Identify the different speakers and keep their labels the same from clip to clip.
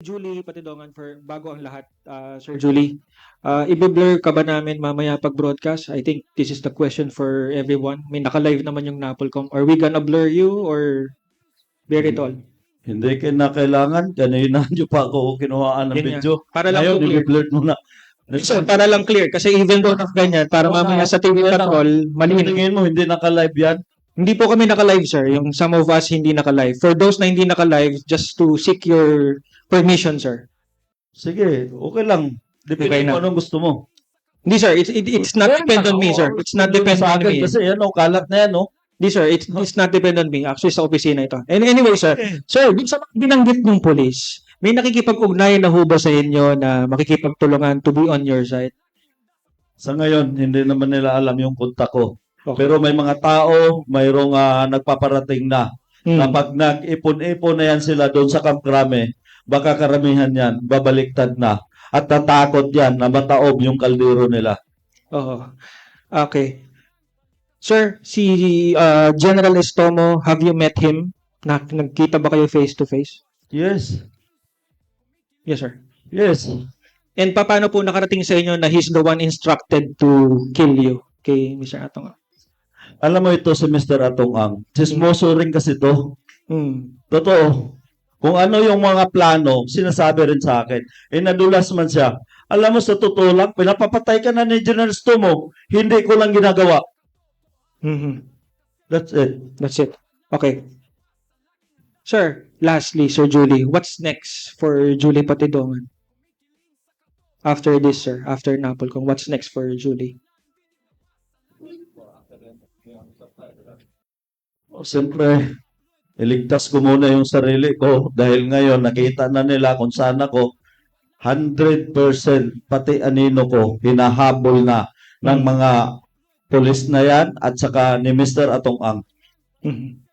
Speaker 1: Julie Patidongan for bago ang lahat, uh, Sir Julie. Uh, i-blur ka ba namin mamaya pag broadcast? I think this is the question for everyone. May naka-live naman yung Napolcom. Are we gonna blur you or bear it all?
Speaker 2: Hindi na kailangan. Kanina nyo pa ako kinuhaan ng
Speaker 1: Yun nga.
Speaker 2: video.
Speaker 1: Para lang
Speaker 2: Ngayon,
Speaker 1: to clear.
Speaker 2: i-blurt mo na.
Speaker 1: So, para lang clear. Kasi even though of ganyan, para
Speaker 2: Oo
Speaker 1: mamaya sa TV. Patrol, malinaw.
Speaker 2: Tingin mo, hindi naka-live yan?
Speaker 1: Hindi po kami naka-live, sir. Yung some of us hindi naka-live. For those na hindi naka-live, just to seek your permission, sir.
Speaker 2: Sige, okay lang. Depende
Speaker 1: Okay na.
Speaker 2: kung anong gusto mo.
Speaker 1: Hindi, sir. It's, it, it's not depend on me, sir. It's not depend
Speaker 2: Sa
Speaker 1: on
Speaker 2: akin
Speaker 1: me.
Speaker 2: Kasi yan, oh, kalat na yan, oh.
Speaker 1: Hindi, sir. It's, it's not depend on me. Actually, sa opisina ito. And anyway, sir. Sir, dun sa mga binanggit ng police, may nakikipag-ugnayan na ho ba sa inyo na makikipagtulungan to be on your side?
Speaker 2: Sa ngayon, hindi naman nila alam yung kontak ko.
Speaker 1: Okay.
Speaker 2: Pero may mga tao, mayroong ah, nagpaparating na.
Speaker 1: Hmm.
Speaker 2: Kapag nag-ipon-ipon na yan sila doon sa Camp Crame, baka karamihan yan, babaliktad na. At tatakot yan na mataob yung kaldero nila.
Speaker 1: Oo. Okay. Sir, si uh, General Estomo, have you met him? Na, nagkita ba kayo face to face?
Speaker 2: Yes.
Speaker 1: Yes, sir.
Speaker 2: Yes.
Speaker 1: And paano po nakarating sa inyo na he's the one instructed to kill you kay Mr. Atong?
Speaker 2: Alam mo ito si Mr. Atong Ang. Sismoso rin kasi to.
Speaker 1: Hmm.
Speaker 2: Totoo. Kung ano yung mga plano, sinasabi rin sa akin. Eh, nadulas man siya. Alam mo, sa totoo lang, pinapapatay ka na ni General Stomo. Hindi ko lang ginagawa.
Speaker 1: Mhm.
Speaker 2: That's it.
Speaker 1: That's it. Okay. Sir, lastly, Sir Julie, what's next for Julie Patidongan? After this, sir, after Napolcom, what's next for Julie?
Speaker 2: O, Siyempre, iligtas ko muna yung sarili ko dahil ngayon nakita na nila kung saan ako 100% pati anino ko hinahabol na ng mga polis na yan at saka ni Mr. Atong Ang.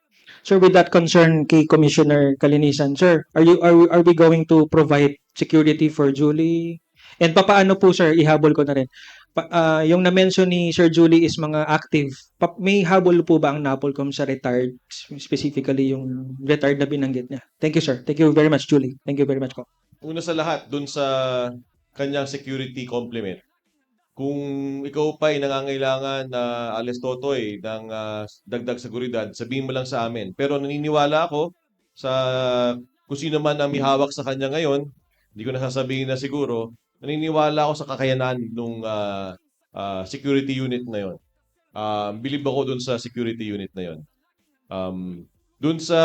Speaker 1: Sir, with that concern kay Commissioner Kalinisan, sir, are you are are we going to provide security for Julie? And papaano po sir, ihabol ko na rin. Ah, yung na-mention ni Sir Julie is mga active. Pa, may habol po ba ang Napolcom sa retired, specifically yung retired na binanggit niya? Thank you sir. Thank you very much Julie. Thank you very much po.
Speaker 3: Una sa lahat, dun sa kanyang security complement, kung ikaw pa ay nangangailangan na alis totoy ng ah, dagdag seguridad, sabihin mo lang sa amin. Pero naniniwala ako sa kung sino man ang may hawak sa kanya ngayon, hindi ko nasasabihin na siguro, naniniwala ako sa kakayanan ng security unit na yon. Um, believe ako dun sa security unit na yon. Um, dun sa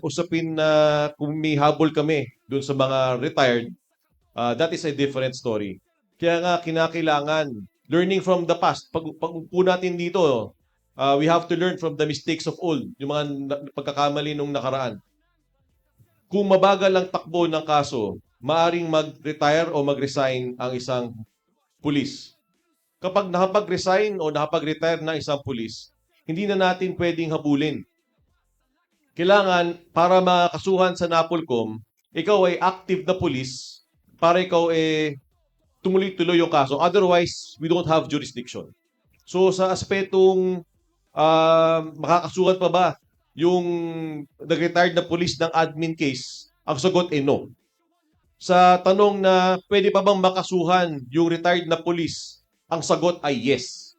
Speaker 3: usapin na kung may habol kami dun sa mga retired, uh, that is a different story. Kaya nga kinakailangan learning from the past. Pag, pag natin dito, uh, we have to learn from the mistakes of old, yung mga pagkakamali nung nakaraan. Kung mabagal ang takbo ng kaso, maaring mag-retire o mag-resign ang isang pulis. Kapag nakapag-resign o nakapag-retire na isang pulis, hindi na natin pwedeng habulin kailangan para makasuhan sa Napolcom, ikaw ay active na police para ikaw eh tumuloy-tuloy yung kaso. Otherwise, we don't have jurisdiction. So sa aspetong ah, makakasuhan pa ba yung nag-retired na police ng admin case, ang sagot ay no. Sa tanong na pwede pa bang makasuhan yung retired na police, ang sagot ay yes.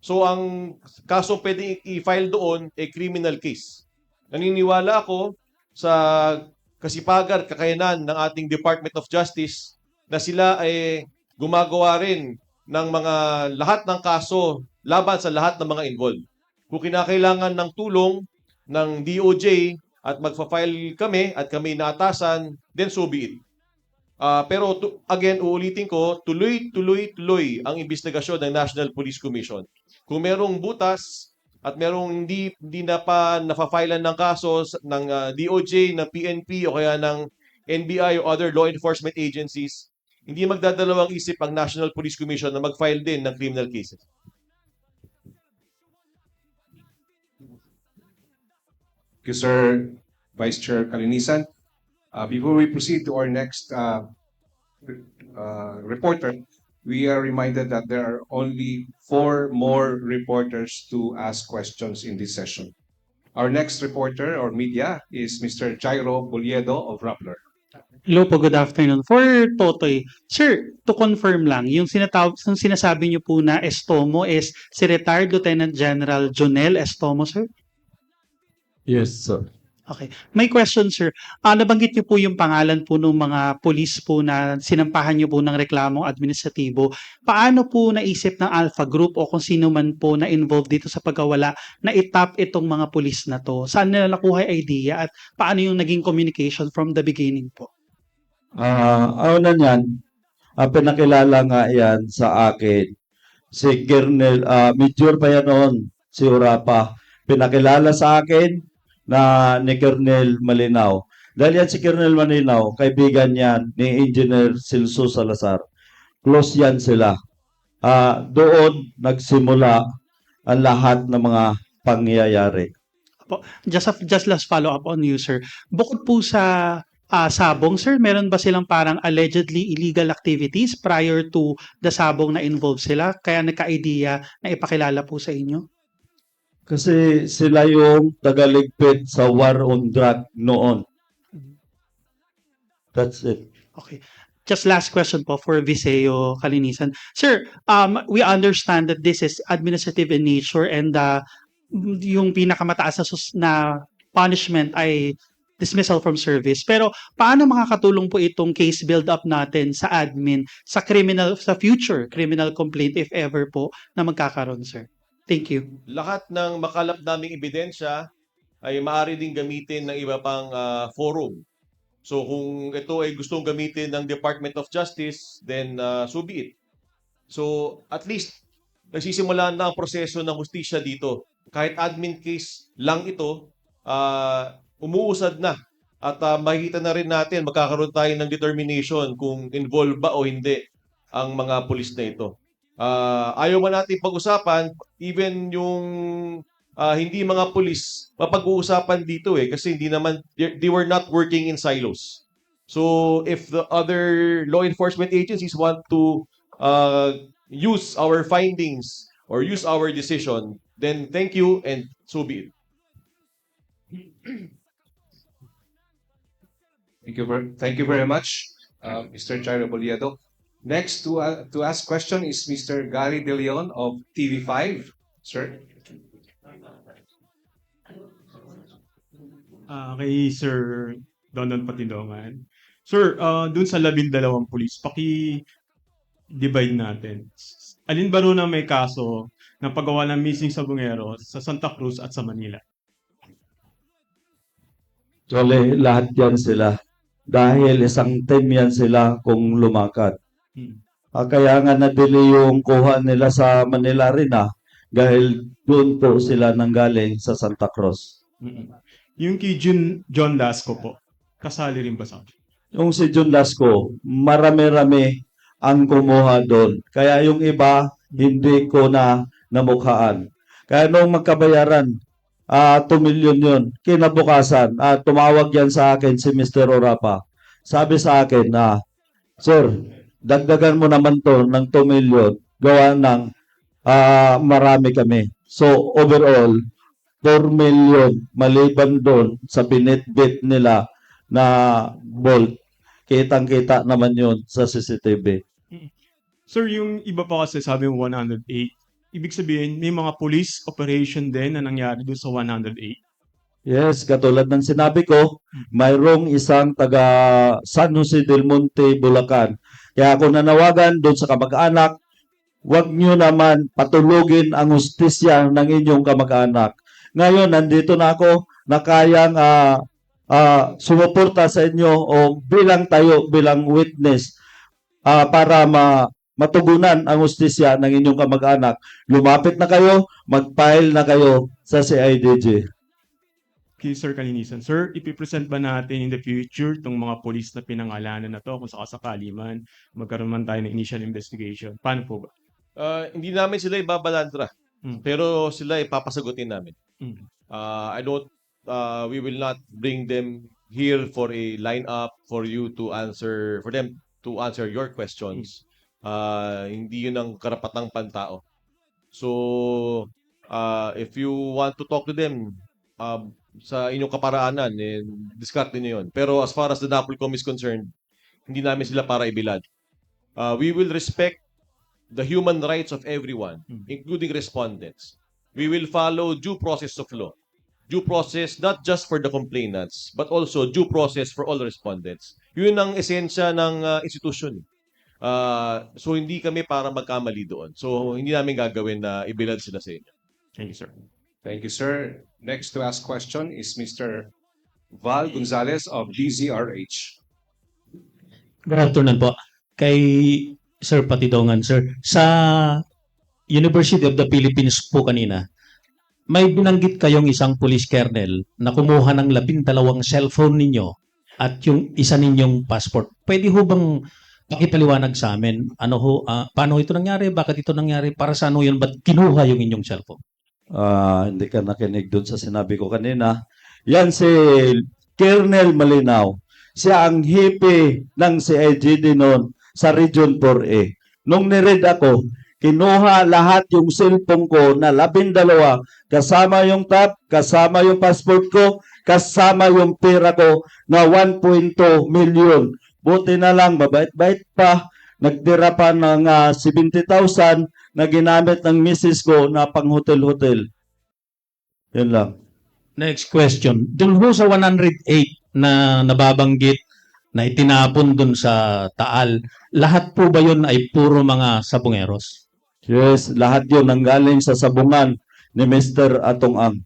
Speaker 3: So ang kaso pwede i-file doon ay criminal case. Naniniwala ako sa kasipagan, kakayanan ng ating Department of Justice na sila ay gumagawa rin ng mga lahat ng kaso laban sa lahat ng mga involved. Kung kinakailangan ng tulong ng DOJ at magfa-file kami at kami naatasan, then so be it. Ah, pero tu- again, uulitin ko, tuloy-tuloy-tuloy ang investigasyon ng National Police Commission. Kung merong butas, at merong hindi hindi na pa nafa-filean ng kaso ng ah, DOJ, ng PNP o kaya ng NBI o other law enforcement agencies, hindi magdadalawang isip ang National Police Commission na mag-file din ng criminal cases.
Speaker 4: Thank you, Sir Vice Chair Kalinisan. Uh, before we proceed to our next uh, uh, reporter, we are reminded that there are only four more reporters to ask questions in this session. Our next reporter or media is Mr. Jairo Boliedo of Rappler.
Speaker 5: Hello po, good afternoon. For Totoy, sir, to confirm lang, yung, sinataw- yung sinasabi niyo po na Estomo is si retired Lieutenant General Jonel Estomo, sir?
Speaker 2: Yes, sir.
Speaker 5: Okay. May question, sir. Ah, nabanggit niyo po yung pangalan po ng mga police po na sinampahan niyo po ng reklamong administratibo. Paano po naisip ng Alpha Group o kung sino man po na involved dito sa pagkawala na itap itong mga police na to? Saan nila nakuha idea at paano yung naging communication from the beginning po?
Speaker 2: Ah, ano na yan, ah, pinakilala nga yan sa akin. Si Kernel, ah, Major pa yan noon, si Urapa. Pinakilala sa akin na ni Kernel Malinaw. Dahil yan si Kernel Malinaw, kaibigan yan ni Engineer Silso Salazar. Close yan sila. Ah, doon nagsimula ang lahat ng mga pangyayari.
Speaker 5: Just a, just last follow up on you, sir. Bukod po sa ah, sabong, sir, meron ba silang parang allegedly illegal activities prior to the sabong na involved sila? Kaya nagka-idea na ipakilala po sa inyo?
Speaker 2: Kasi sila yung tagaligpit sa war on drug noon. That's it.
Speaker 5: Okay. Just last question po for Viseo Kalinisan. Sir, um, we understand that this is administrative in nature and uh, yung pinakamataas na, sus- na punishment ay dismissal from service. Pero paano makakatulong po itong case build-up natin sa admin sa criminal sa future criminal complaint if ever po na magkakaroon, sir? Thank you.
Speaker 3: lahat ng makalap naming ebidensya ay maaari ding gamitin ng iba pang ah, forum. So kung ito ay gustong gamitin ng Department of Justice, then ah, so be it. So at least nagsisimula na ang proseso ng hustisya dito. Kahit admin case lang ito, ah, umuusad na. At ah, makikita na rin natin, magkakaroon tayo ng determination kung involved ba o hindi ang mga pulis na ito. Ah, ayaw man natin pag-usapan, even yung ah, hindi mga pulis, mapag-uusapan dito eh kasi hindi naman they, were not working in silos. So if the other law enforcement agencies want to uh, use our findings or use our decision, then thank you and so be it.
Speaker 4: Thank you very, thank you very much, uh, Mr. Chairo Boliado. Next to, uh, to ask question is Mr. Gary De Leon of TV5. Sir?
Speaker 6: Ah, kay Sir Donon Patindongan. Sir, ah dun sa labindalawang pulis, paki-divide natin. Alin ba na may kaso ng paggawa ng missing sabungero sa Santa Cruz at sa Manila?
Speaker 2: Actually, lahat yan sila. Dahil isang team yan sila kung lumakad.
Speaker 6: Hmm.
Speaker 2: Ah, kaya nga nadili yung kuha nila sa Manila rin ah. Dahil doon po sila nanggaling sa Santa Cruz.
Speaker 6: Mm-mm. Yung kay Jun, John Lasco po, kasali rin ba sa
Speaker 2: Yung si John Lasco, marami-rami ang kumuha doon. Kaya yung iba, hindi ko na namukhaan. Kaya nung magkabayaran, ah 2 million yun. Kinabukasan, ah tumawag yan sa akin si Mr. Orapa. Sabi sa akin na, Sir, dagdagan mo naman to ng 2 million. Gawa ng ah marami kami. So overall, 4 million maliban doon sa binitbit nila na bolt. Kitang-kita naman yun sa CCTV.
Speaker 6: Sir, yung iba pa kasi sabi mo 108. Ibig sabihin, may mga police operation din na nangyari doon sa 108.
Speaker 2: Yes, katulad ng sinabi ko, mayroong isang taga San Jose del Monte, Bulacan. Kaya ako nanawagan doon sa kamag-anak, huwag nyo naman patulugin ang hustisya ng inyong kamag-anak. Ngayon, nandito na ako na kayang ah, ah, sumuporta sa inyo o bilang tayo, bilang witness ah, para ma matugunan ang hustisya ng inyong kamag-anak. Lumapit na kayo, mag-file na kayo sa CIDG.
Speaker 6: Kay Sir Kalinisan. Sir, ipipresent ba natin in the future tong mga police na pinangalanan na to kung sakasakali man magkaroon man tayo ng initial investigation? Paano po ba?
Speaker 3: Ah, hindi namin sila ibabalandra,
Speaker 6: Hmm.
Speaker 3: pero sila ipapasagutin namin.
Speaker 6: Mm.
Speaker 3: Uh, I don't, uh, we will not bring them here for a lineup for you to answer, for them to answer your questions. Uh, hindi yun ang karapatang pantao. So, uh, if you want to talk to them, um, sa inyong kaparaanan, eh, discard niyo yun. Pero as far as the NAPOLCOM is concerned, hindi namin sila para ibilad. Uh, we will respect the human rights of everyone, including respondents. We will follow due process of law. Due process not just for the complainants, but also due process for all respondents. Yun ang esensya ng uh, institution. Uh, so hindi kami para magkamali doon. So hindi namin gagawin na ibilad sila sa inyo.
Speaker 6: Thank you, sir.
Speaker 4: Thank you, sir. Next to ask question is Mr. Val Gonzalez of DZRH.
Speaker 7: Good afternoon po. Kay Sir Patidongan, sir. Sa University of the Philippines po kanina, may binanggit kayong isang police colonel na kumuha ng labindalawang cellphone ninyo at yung isa ninyong passport. Pwede ho bang pakipaliwanag sa amin? Ano ho, ah, paano ito nangyari? Bakit ito nangyari? Para sa ano yun? Ba't kinuha yung inyong cellphone?
Speaker 2: Ah, hindi ka nakinig doon sa sinabi ko kanina. Yan si Colonel Malinaw. Siya ang hipi ng CIGD noon sa Region 4A. Nung niread ako, kinuha lahat yung cellphone ko na labindalawa, kasama yung tab, kasama yung passport ko, kasama yung pera ko na 1.2 million. Buti na lang, mabait-bait pa, nagtira pa ng ah, 70,000 na ginamit ng misis ko na pang hotel-hotel. Yun lang.
Speaker 7: Next question. Doon ho sa 108 na nababanggit na itinapon doon sa Taal, lahat po ba yun ay puro mga sabongeros?
Speaker 2: Yes, lahat yun nanggaling sa sabungan ni Mr. Atong Ang.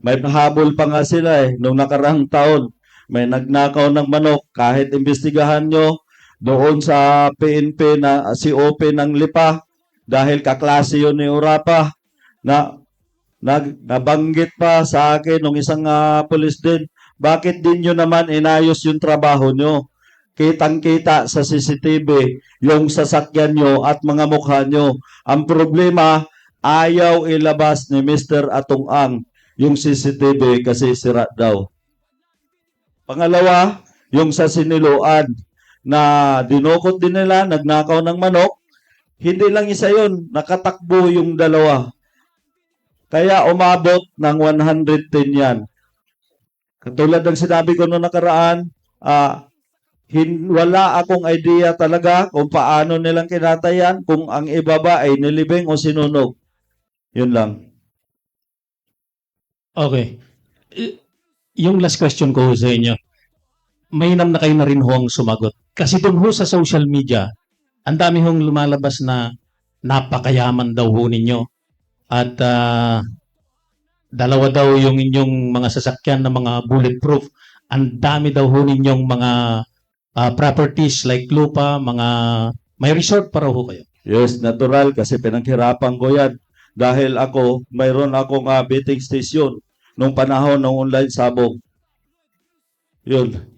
Speaker 2: May pahabol pa nga sila eh, nung nakarang taon. May nagnakaw ng manok, kahit imbestigahan nyo, doon sa PNP na si OP ng Lipa, dahil kaklase yun ni Urapa, na nag, nabanggit pa sa akin nung isang ah, pulis din, bakit din nyo naman inayos yung trabaho nyo? Kitang-kita sa CCTV yung sasakyan nyo at mga mukha nyo. Ang problema, ayaw ilabas ni Mr. Atong Ang yung CCTV kasi sira daw. Pangalawa, yung sa siniluan na dinukot din nila, nagnakaw ng manok, hindi lang isa yun, nakatakbo yung dalawa. Kaya umabot ng 110 yan. Katulad ng sinabi ko noong nakaraan, ah, hin, wala akong idea talaga kung paano nilang kinatayan, kung ang ibaba ay nilibing o sinunog. Yun lang.
Speaker 7: Okay. Yung last question ko sa inyo, mainam na kayo na rin ho ang sumagot. Kasi doon ho sa social media, ang dami hong lumalabas na napakayaman daw ho ninyo. At ah, dalawa daw yung inyong mga sasakyan na mga bulletproof. Ang dami daw ho ninyong mga ah, properties like lupa, mga may resort para ho kayo.
Speaker 2: Yes, natural kasi pinaghirapan ko yan. Dahil ako, mayroon akong uh, betting station nung panahon ng online sabong. Yun.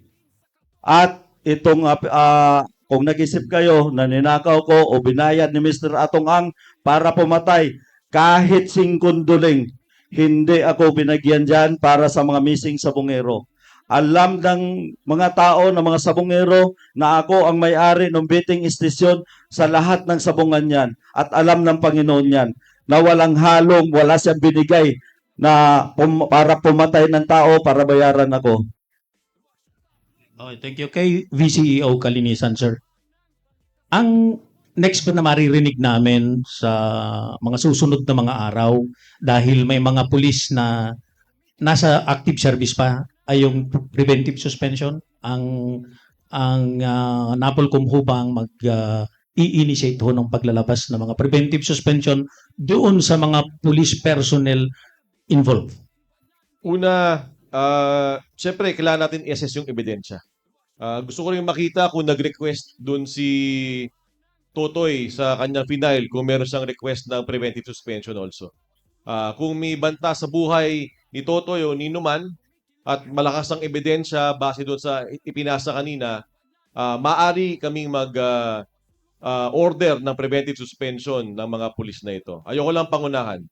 Speaker 2: At itong, ah, kung nag-isip kayo na ninakaw ko o binayad ni Mr. Atong Ang para pumatay, kahit singkunduling, hindi ako binagyan dyan para sa mga missing sabongero. Alam ng mga tao, ng mga sabongero, na ako ang may-ari ng betting station sa lahat ng sabungan yan. At alam ng Panginoon yan na walang halong, wala siyang binigay na pum- para pumatay ng tao para bayaran ako.
Speaker 7: Okay, thank you. Kay VCEO Kalinisan, sir. Ang next pa na maririnig namin sa mga susunod na mga araw dahil may mga pulis na nasa active service pa ay yung preventive suspension ang ang uh, Napolcom ho mag ah, i-initiate ho ng paglalabas ng mga preventive suspension doon sa mga police personnel involved.
Speaker 3: Una, ah, syempre, kailangan natin i-assess yung ebidensya. Ah, gusto ko rin makita kung nag-request dun si Totoy sa kanyang final kung meron siyang request ng preventive suspension also. Ah, kung may banta sa buhay ni Totoy o ni Numan at malakas ang ebidensya base doon sa ipinasa kanina, ah, maari kaming mag ah, ah, order ng preventive suspension ng mga pulis na ito. Ayoko lang pangunahan.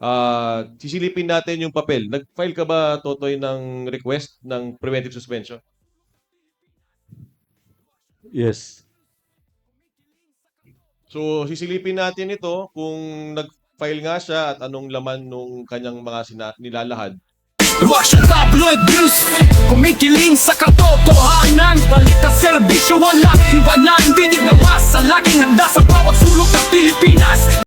Speaker 3: Ah, sisilipin natin yung papel. Nag-file ka ba, Totoy, ng request ng preventive suspension?
Speaker 2: Yes.
Speaker 3: So, sisilipin natin ito kung nag-file nga siya at anong laman nung kanyang mga sina- nilalahad.
Speaker 8: Rush at tabloid news Kumikiling sa katotohanan Balita serbisyo walang iwanan Dinig na masa Laging handa sa bawat sulok ng Pilipinas